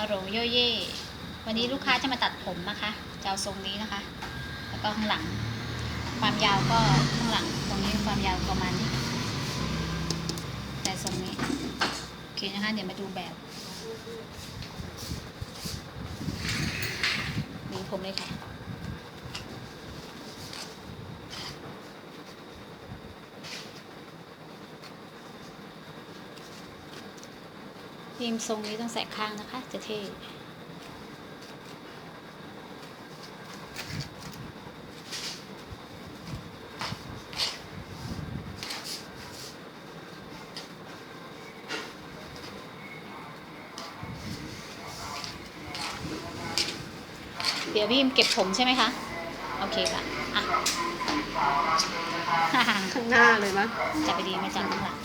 ฮัลโหลโยเย่วันนี้ลูกค้าจะมาตัดผมนะคะจะเอาทรงนี้นะคะ แล้วก็ข้างหลัง ความยาวก็ข้างหลัง ตรงนี้ความยาวประมาณนี้แต่ทรงนี้โอเคนะคะเดี๋ยวมาดูแบบดีผมเลยค่ะ ทีมทรงนี้ต้องใส่ข้างนะคะ จะเท่เดี๋ยวพี่อิมเก็บผมใช่ไหมคะ โอเคค่ะ อะ ข้างหน้าเลยมะจับไปดีไม่จับข้างหลัง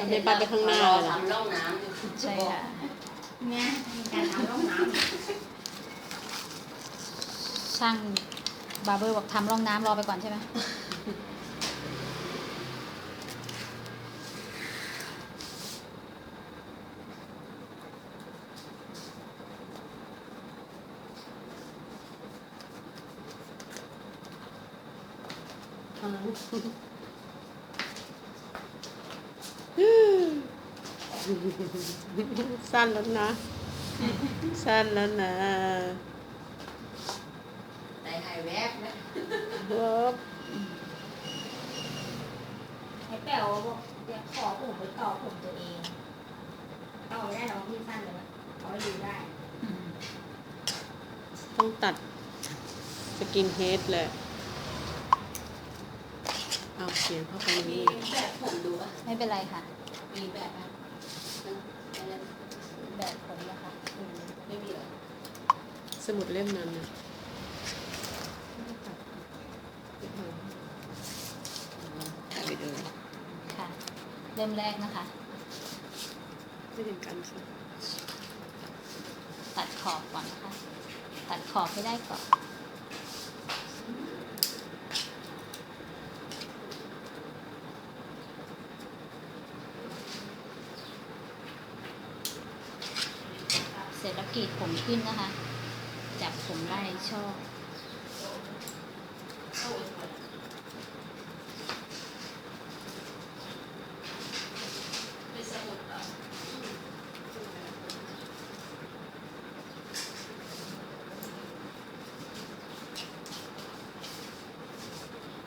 ทำให้ป้าไปข้างหน้าเราเลยทำร่องน้ำอยู่ใช่ค่ะเนี่ยมีการทำร่องน้ช่างบาร์เบอร์บอกทำร่องน้ำรอไปก่อนใช่ไหม สั้นแล้วนะ สั้นแล้วนะำแต่หายแวบนะเวิร์บไอ้แป๋วบอกเดี๋ยวขอผมไปต่อผมตัวเองต่อไม่ได้หรอกพี่สั้นเลยนะเอาไว้ดูได้อืมต้องตัดสกินเฮดเลย เอาเขียนเข้าไปในมีนี้แบบผมดูอะ ไม่เป็นไรค่ะ มีแบบอะอะไร แบบผมนะคะ ไม่มีเหรอ สมุดเล่มนั้นนะถ่ายไปดูค่ะเริ่มแรกนะคะ ไม่เห็นกันค่ะตัดขอบก่อนนะคะ ตัดขอบให้ได้ก่อนเสร็จแล้วกรีดผมขึ้นนะคะจับ ผมไล่ช่อ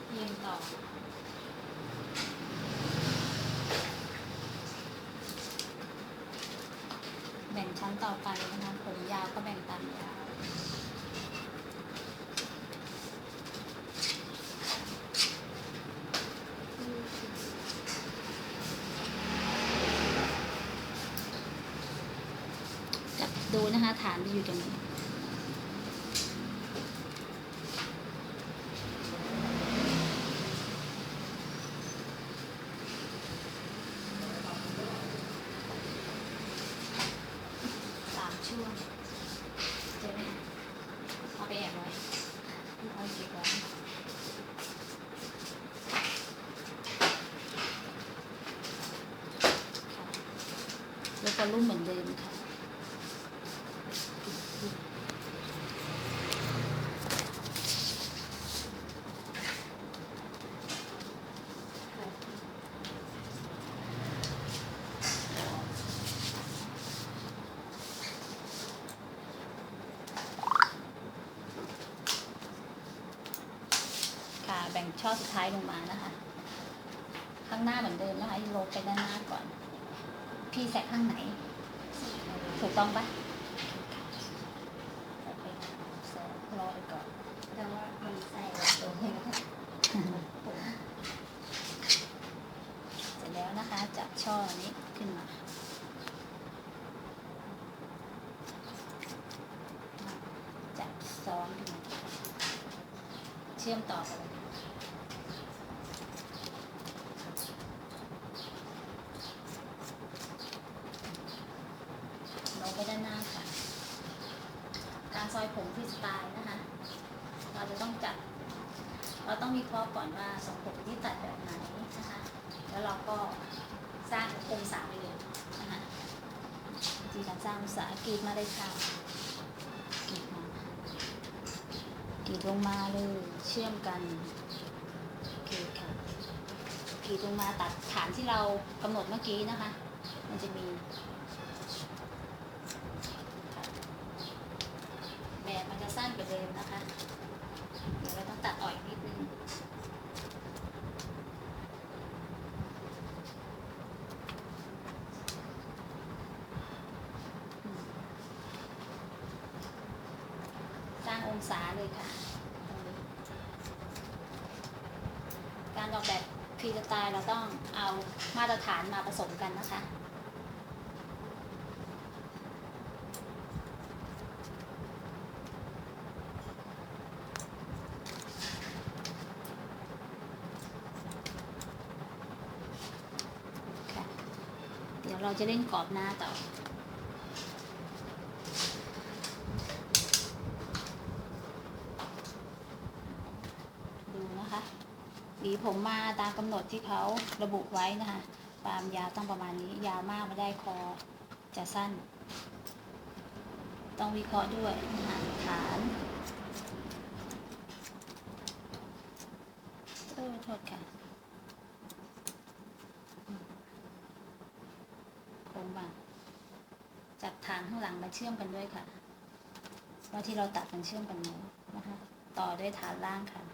เรียงต่อแบ่งชั้นต่อไปนะคะผมยาวก็แบ่งตามยาว จับดูนะคะ ฐานมันอยู่ตรงนี้สามช่วงเจอไหมเอาไปแอบไว้เอาเก็บไว้แล้วก็รุ่มเหมือนเดิมค่ะ ค่ะแบ่งช่อสุดท้ายลงมานะคะ ข้างหน้าเหมือนเดิมนะคะโลไปด้านหน้าก่อน พี่แสกข้างไหน ถูกต้องปะโอเคแสกรอไปก่อนแต่ว่ามันใส่ตรงนี้นะคะผมเสร็จแล้วนะคะ จับช่อนี้ขึ้นมาจับซ้อนขึ้นมาเชื่อมต่อกันเลยลงไปด้านหน้าค่ะ การซ อยผมที่สไตล์นะคะ เราจะต้องจัด เราต้องวิเคราะห์ก่อนว่าทรงผมที่ตัดแบบไหนนะคะ แล้วเราก็สร้างองศาไปเลยนะคะวิธีการสร้างองศากรีดมาเลยค่ะกรีดมากรีดลงมาเลย เชื่อมกันโอเคค่ะกรีดลงมาตัดฐานที่เรากำหนดเมื่อกี้นะคะ มันจะมีค่ะแบบมันจะสั้นกว่าเดิมนะคะ เดี๋ยวเราต้องตัดอ่อยนิดนึง สร้าง องศาเลยค่ะ การออกแบบฟรีสไตล์เราต้องเอามาตรฐานมาผสมกันนะคะค่ะเดี๋ยวเราจะเล่นกรอบหน้าต่อ ดูนะคะห วีผมมาตามกำหนดที่เขาระบุไว้นะคะความยาวต้องประมาณนี้ ยาวมากไม่ได้คอจะสั้น ต้องวิเคราะห์ด้วยนะคะฐานโอ้โทษค่ะโค้งบางจับฐานข้างหลังมาเชื่อมกันด้วยค่ะว่าที่เราตัดมันเชื่อมกันไหมนะคะ ต่อด้วยฐานล่างค่ะ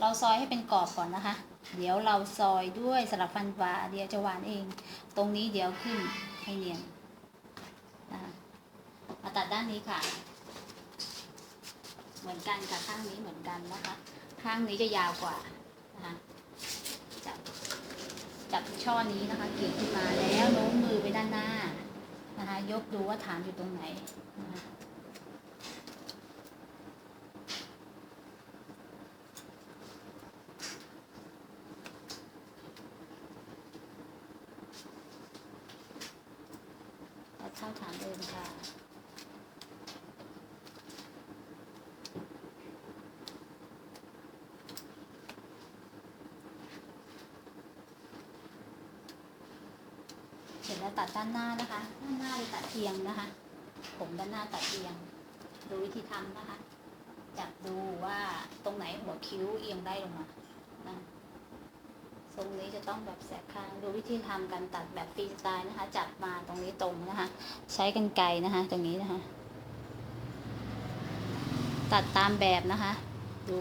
เราซอยให้เป็นกรอบก่อนนะคะ เดี๋ยวเราซอยด้วยสลับฟันปลาเดี๋ยวจะหวานเอง ตรงนี้เดี๋ยวขึ้นให้เนียนนะคะมาตัดด้านนี้ค่ะ เหมือนกันค่ะข้างนี้เหมือนกันนะคะ ข้างนี้จะยาวกว่านะคะจับจับช่อนี้นะคะเกี่ยวขึ้นมาแล้วโน้มมือไปด้านหน้านะคะ ยกดูว่าฐานอยู่ตรงไหนนะคะ เข้าฐานเดิมค่ะ เสร็จแล้วตัดด้านหน้านะคะ ด้านหน้าเลยตัดเอียงนะคะ ผมด้านหน้าตัดเอียง ดูวิธีทำนะคะ จับดูว่าตรงไหนหัวคิ้วเอียงได้ลงมา ทรงนี้จะต้องแบบแสกข้างดูวิธีทำการตัดแบบฟรีสไตล์นะคะ จับมาตรงนี้ตรงนะคะ ใช้กันไกรนะคะ ตรงนี้นะคะ ตัดตามแบบนะคะ ดู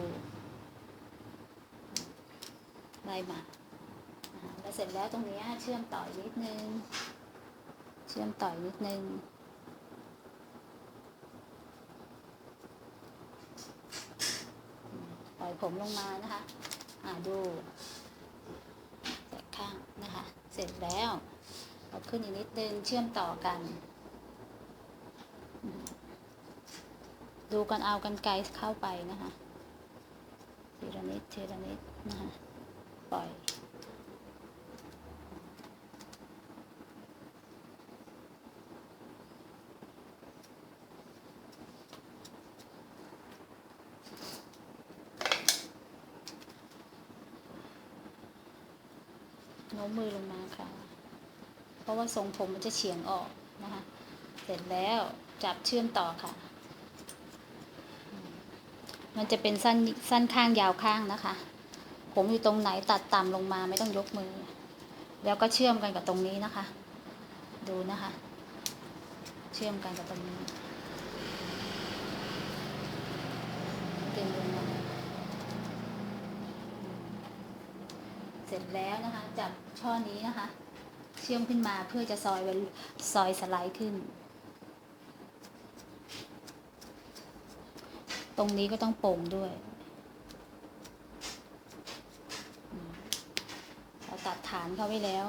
ไล่มาแล้วเสร็จแล้วตรงนี้เชื่อมต่ออีกนิดนึง เชื่อมต่ออีกนิดนึงปล่อยผมลงมานะคะ อ่าดูแสกข้างนะคะ เสร็จแล้วเอาขึ้นอีกนิดนึงเชื่อมต่อกัน ดูกันเอากันไกลเข้าไปนะคะทีละนิดทีละนิดนะคะปล่อยโน้มมือลงมา เพราะว่าทรงผมมันจะเฉียงออกนะคะ เสร็จแล้วจับเชื่อมต่อค่ะ มันจะเป็นสั้นสั้นข้างยาวข้างนะคะ ผมอยู่ตรงไหนตัดต่ำลงมาไม่ต้องยกมือ แล้วก็เชื่อมกันกับตรงนี้นะคะ ดูนะคะ เชื่อมกันกับตรงนี้ดึงลงมาเสร็จแล้วนะคะ จับช่อนี้นะคะ เชื่อมขึ้นมาเพื่อจะซอยซอยสไลด์ขึ้น ตรงนี้ก็ต้องโป่งด้วยเราตัดฐานเขาไว้แล้ว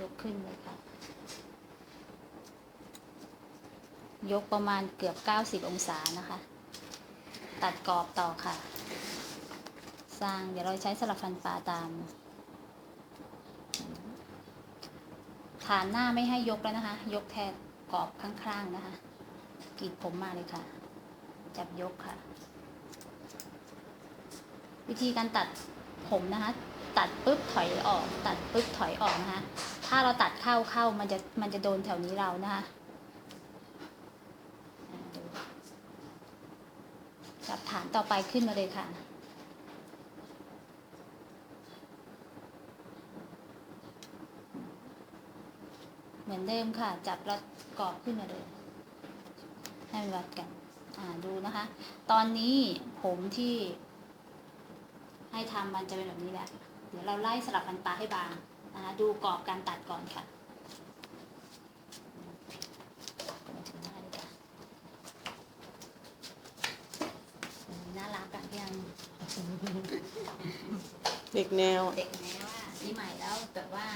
ยกขึ้นเลยค่ะ ยกประมาณเกือบ 90 องศานะคะ ตัดกรอบต่อค่ะ สร้างเดี๋ยวเราใช้สลับฟันปลาตาม ฐานหน้าไม่ให้ยกแล้วนะคะ ยกแทนกรอบข้างๆนะคะกรีดผมมาเลยค่ะ จับยกค่ะ วิธีการตัดผมนะคะ ตัดปุ๊บถอยออก ตัดปุ๊บถอยออกนะคะ ถ้าเราตัดเข้าเข้ามันจะมันจะโดนแถวนี้เรานะคะจับฐานต่อไปขึ้นมาเลยค่ะ มือนเดิมค่ะ จับแล้วกรอบขึ้นมาเลยให้มันวัดกัน อ่าดูนะคะ ตอนนี้ผมที่ ให้ทำมันจะเป็นแบบนี้แหละเดี๋ยวเราไล่สลับฟันปลาให้บางนะคะดูกรอบการตัดก่อนค่ะมาถึงหน้าเลยค่ะอืมน่ารักกันยังเด็กแนวอะเด็กแม้ว่าปีใหม่แล้วแบบว่า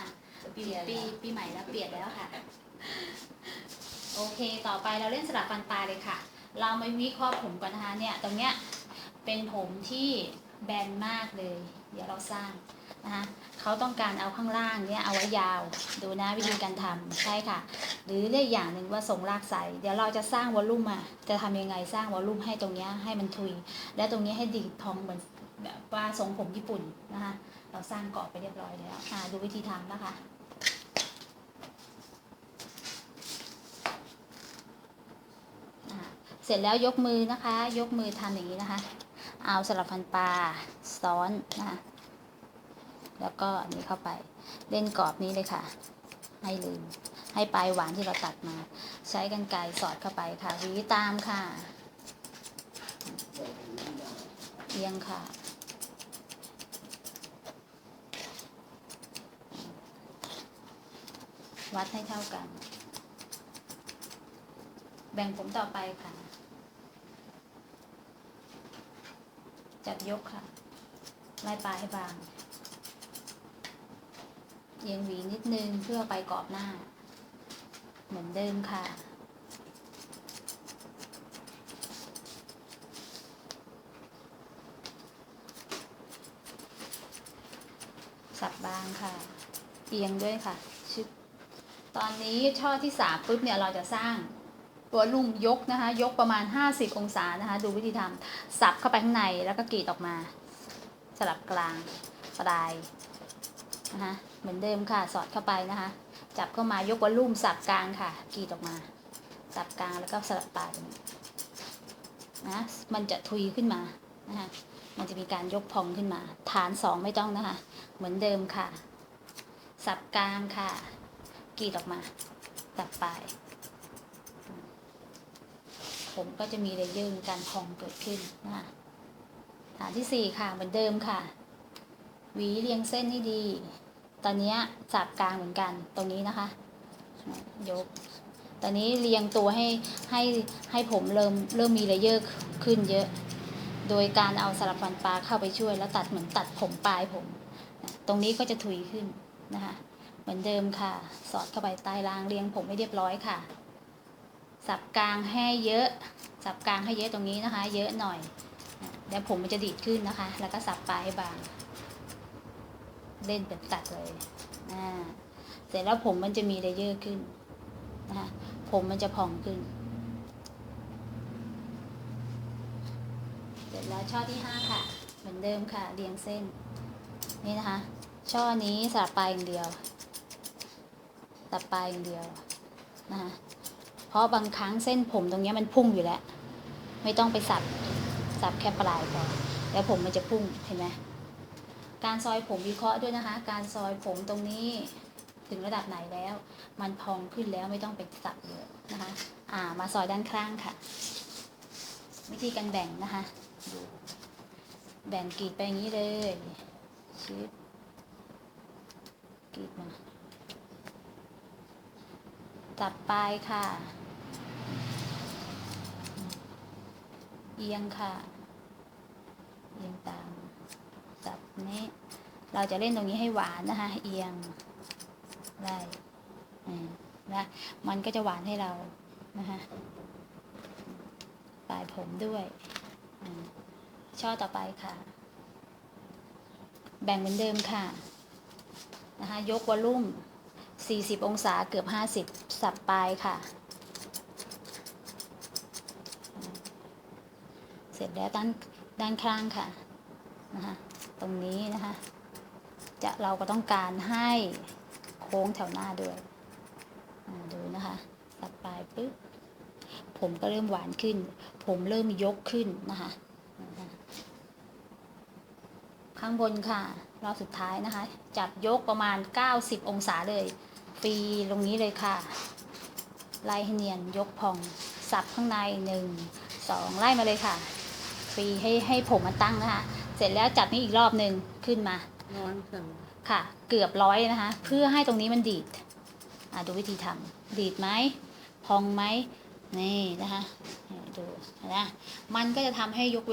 ปีปีปีใหม่แล้วเปลี่ยนแล้วค่ะ โอเคต่อไปเราเล่นสลับฟันปลาเลยค่ะ เรามาวิเคราะห์ผมก่อนนะคะเนี่ยตรงเนี้ยเป็นผมที่แบนมากเลย เดี๋ยวเราสร้างนะคะเขาต้องการเอาข้างล่างเนี่ยเอาไว้ยาวดูนะวิธีการทำใช่ค่ะ หรือเรียกอย่างหนึ่งว่าทรงรากใสเดี๋ยวเราจะสร้างวอลลุ่มมาจะทำยังไงสร้างวอลลุ่มให้ตรงเนี้ยให้มันทุย และตรงนี้ให้ดีดพองเหมือนแบบว่าทรงผมญี่ปุ่นนะคะเราสร้างกรอบไปเรียบร้อยแล้วอ่าดูวิธีทำนะคะ อ่า เสร็จแล้วยกมือนะคะ ยกมือทำอย่างนี้นะคะ เอาสลับฟันปลาซ้อนนะคะ แล้วก็นนี้เข้าไปเล่นกรอบนี้เลยค่ะ ให้ลืม ให้ปลายหวานที่เราตัดมา ใช้กันไกรสอดเข้าไปค่ะหวีตามค่ะเอียงค่ะวัดให้เท่ากัน แบ่งผมต่อไปค่ะ จับยกค่ะ ไล่ปลายให้บางเอียงหวีนิดนึงเพื่อไปกรอบหน้า เหมือนเดิมค่ะ สับบางค่ะ เอียงด้วยค่ะชึบตอนนี้ช่อที่สามปุ๊บเนี่ยเราจะสร้าง ตัวลุ่มยกนะคะ ยกประมาณ 50 องศานะคะ ดูวิธีทำสับเข้าไปข้างในแล้วก็กรีดออกมา สลับกลางปลายนะคะเหมือนเดิมค่ะสอดเข้าไปนะคะ จับเข้ามายกวอลลุ่มสับกลางค่ะกรีดออกมา สับกลางแล้วก็สลับปลายนะมันจะทุยขึ้นมานะคะมันจะมีการยกพองขึ้นมา ฐานสองไม่ต้องนะคะ เหมือนเดิมค่ะ สับกลางค่ะกรีดออกมาตัดปลาย ผมก็จะมีเลเยอร์การพองเกิดขึ้นนะฐานที่สี่ค่ะเหมือนเดิมค่ะ หวีเรียงเส้นให้ดี ตอนนี้ยสับกลางเหมือนกันตรงนี้นะคะ ยก ตอนนี้เรียงตัวให้ให้ให้ผมเริ่มเริ่มมีเลเยอร์ขึ้นเยอะ โดยการเอาสลับฟันปลาเข้าไปช่วย แล้วตัดเหมือนตัดผมปลายผม ตรงนี้ก็จะถุยขึ้นนะคะ เหมือนเดิมค่ะ สอดเข้าไปใต้รางเรียงผมให้เรียบร้อยค่ะ สับกลางให้เยอะ สับกลางให้เยอะตรงนี้นะคะ เยอะหน่อยเดี๋ยวผมมันจะดีดขึ้นนะคะ แล้วก็สับปลายให้บาง เล่นเป็นตัดเลยอ่าเสร็จแล้วผมมันจะมีเลเยอร์ขึ้นนะคะผมมันจะผ่องขึ้น เสร็จแล้วช่อที่ห้าค่ะ เหมือนเดิมค่ะ เรียงเส้น นี่นะคะ ช่อนี้สับปลายอย่างเดียวตัดปลายอย่างเดียวนะคะ เพราะบางครั้งเส้นผมตรงนี้มันพุ่งอยู่แล้ว ไม่ต้องไปสับสับแค่ปลายพอแล้วผมมันจะพุ่งเห็นไหมการซอยผมวิเคราะห์ด้วยนะคะ การซอยผมตรงนี้ถึงระดับไหนแล้ว มันพองขึ้นแล้วไม่ต้องไปสับเยอะนะคะ อ่ามาซอยด้านข้างค่ะ วิธีการแบ่งนะคะ แบ่งกรีดไปอย่างนี้เลยชิดกรีดมาจับปลายค่ะ เอียงค่ะ เอียงตามจับนี้ เราจะเล่นตรงนี้ให้หวานนะคะ เอียงไล่นะมันก็จะหวานให้เรานะคะปลายผมด้วย ช่อต่อไปค่ะ แบ่งเหมือนเดิมค่ะ นะคะ ยกวอลลุ่ม 40 องศาเกือบ 50 สับปลายค่ะ เสร็จแล้วด้านด้านข้างค่ะนะคะตรงนี้นะคะจะเราก็ต้องการให้โค้งแถวหน้าด้วยอ่าดูนะคะตัดปลายปุ๊บผมก็เริ่มหวานขึ้น ผมเริ่มยกขึ้นนะคะข้างบนค่ะรอบสุดท้ายนะคะ จับยกประมาณ 90 องศาเลยฟรีตรงนี้เลยค่ะไล่ให้เนียนยกพอง สับข้างในหนึ่งสองไล่มาเลยค่ะ รีให้ให้ผมมันตั้งนะคะ เสร็จแล้วจับนี่อีกรอบหนึ่งขึ้นมาร้อนสั่งค่ะ เกือบร้อยนะคะ เพื่อให้ตรงนี้มันดีดอะดูวิธีทำดีดไหมพองไหมนี่นะคะนี่ดูนะมันก็จะทำให้ยกเว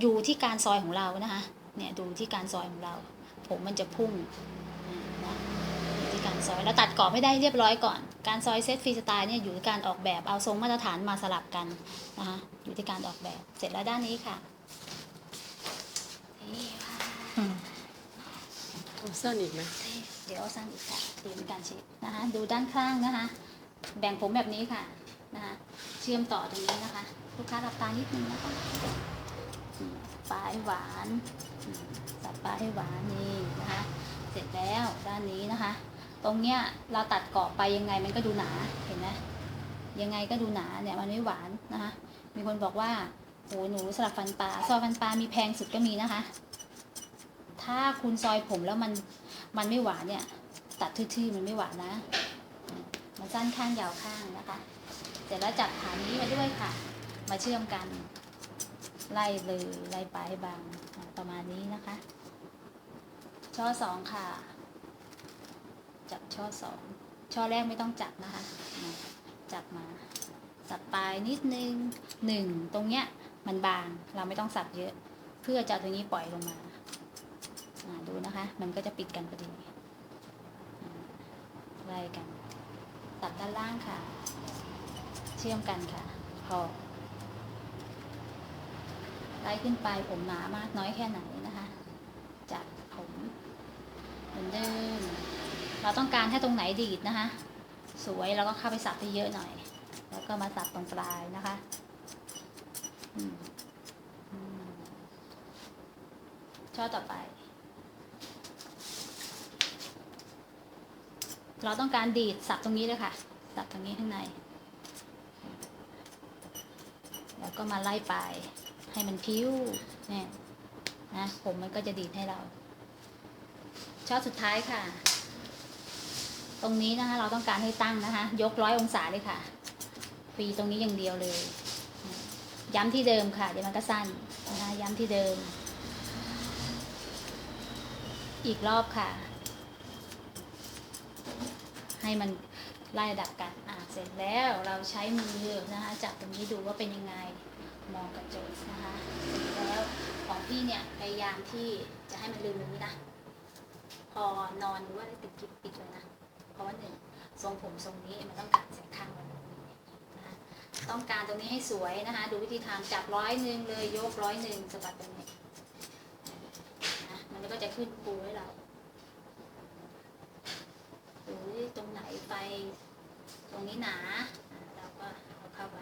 อยู่ที่การซอยของเรานะคะเนี่ยดูที่การซอยของเรา ผมมันจะพุ่งอ่านะอยู่ที่การ ซอยแล้วตัดกรอบให้ได้เรียบร้อยก่อน การซอยเซตฟรีสไตล์เนี่ยอยู่ที่การออกแบบเอาทรงมาตรฐานมาสลับกันนะคะอยู่ที่การออกแบบเสร็จแล้วด้านนี้ค่ะนี่ค่ะเอาสั้นอีกไหมเดี๋ยวเอาสั้นอีกค่ะดีเป็นการเช็คนะคะดูด้านข้างนะคะ แบ่งผมแบบนี้ค่ะนะคะเชื่อมต่อตรงนี้นะคะ ลูกค้าหลับตานิดนึงนะคะอืมปลายหวานอืมตัดปลายให้หวานนี่นะคะ เสร็จแล้วด้านนี้นะคะ ตรงเนี้ยเราตัดกรอบไปยังไงมันก็ดูหนาเห็นไหมยังไงก็ดูหนาเนี่ยมันไม่หวานนะคะมีคนบอกว่าโหหนูสลับฟันปลาซอยฟันปลามีแพงสุดก็มีนะคะ ถ้าคุณซอยผมแล้วมันมันไม่หวานเนี่ย ตัดทื่อๆมันไม่หวานนะมันสั้นข้างยาวข้างนะคะเสร็จแล้วจับฐานนี้มาด้วยค่ะ มาเชื่อมกันไล่เลยไล่ไปบางประมาณนี้นะคะช่อสองค่ะ จับช่อสองช่อแรกไม่ต้องจับนะคะ จับมาสับปลายนิดนึงหนึ่งตรงเนี้ยมันบางเราไม่ต้องสับเยอะ เพื่อจะตรงนี้ปล่อยลงมาดูนะคะ มันก็จะปิดกันพอดีไล่กัน ตัดด้านล่างค่ะ เชื่อมกันค่ะพอไล่ขึ้นไปผมหนามากน้อยแค่ไหนนะคะ จับผมเหมือนเดิม เราต้องการถ้ตรงไหนดีดนะคะ สวยเราก็เข้าไปสับให้เยอะหน่อย แล้วก็มาสับตรงปลายนะคะช่อต่อไป เราต้องการดีดสับตรงนี้เลยค่ะ สับตรงนี้ข้างใน แล้วก็มาไล่ปลายให้มันพิ้วเนี่ยนะผมมันก็จะดีดให้เราช่อสุดท้ายค่ะ ตรงนี้นะคะเราต้องการให้ตั้งนะคะ ยกร้อยองศาเลยค่ะฟรีตรงนี้อย่างเดียวเลย ย้ำที่เดิมค่ะ เดี๋ยวมันก็สั้นนะคะย้ำที่เดิม อีกรอบค่ะ ให้มันไล่ระดับกันอะเสร็จแล้วเราใช้มือนะคะจับตรงนี้ดูว่าเป็นยังไงมองกระจกนะคะเสร็จแล้วของพี่เนี่ยพยายามที่จะให้มันลืมตรงนี้นะพอนอนหรือว่าติดกิ๊บปิดเลยนะ เพราะว่าหนึ่งทรงผมทรงนี้มันต้องการเสียข้างแบบนี้นะคะต้องการตรงนี้ให้สวยนะคะ ดูวิธีทำจับร้อยหนึ่งเลยยกร้อยหนึ่งสะบัดตรงนี้นะมันก็จะขึ้นปูให้เราหรือตรงไหนไปตรงนี้หนาอ่าเราก็เอาเข้าไป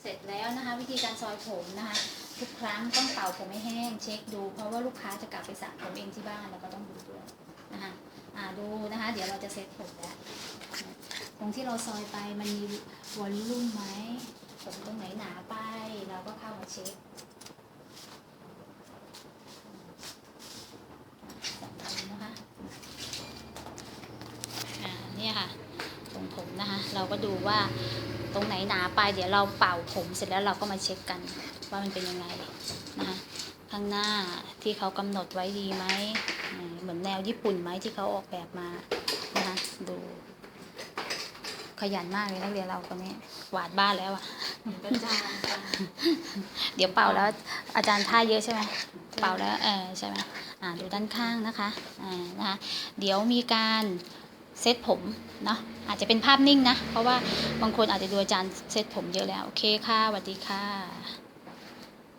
เสร็จแล้วนะคะ วิธีการซอยผมนะคะ ทุกครั้งต้องเป่าผมให้แห้ง เช็คดู เพราะว่าลูกค้าจะกลับไปสระผมเองที่บ้านเราก็ต้องดูด้วยนะคะอ่าดูนะคะ เดี๋ยวเราจะเซ็ตผมแล้วตรงที่เราซอยไปมันมีวอลลุ่มไหมผมตรงไหนหนาไป เราก็เข้ามาเช็คนะคะอ่าเนี่ยค่ะตรงผมนะคะ เราก็ดูว่าตรงไหนหนาไป เดี๋ยวเราเป่าผมเสร็จแล้วเราก็มาเช็คกัน ว่ามันเป็นยังไงนะคะข้างหน้าที่เขากำหนดไว้ดีไหมเหมือนแนวญี่ปุ่นไหมที่เขาออกแบบมานะคะดูขยันมากเลยนักเรียนเราคนนี้กวาดบ้านแล้วอะกระเดี๋ยวเป่าแล้ว อาจารย์ท่าเยอะใช่ไหมเป่าแล้วเออใช่ไหมอ่าดูด้านข้างนะคะอ่านะคะเดี๋ยวมีการเซตผมเนาะอาจจะเป็นภาพนิ่งนะ เพราะว่าบางคนอาจจะดูอาจารย์เซตผมเยอะแล้ว โอเคค่ะสวัสดีค่ะ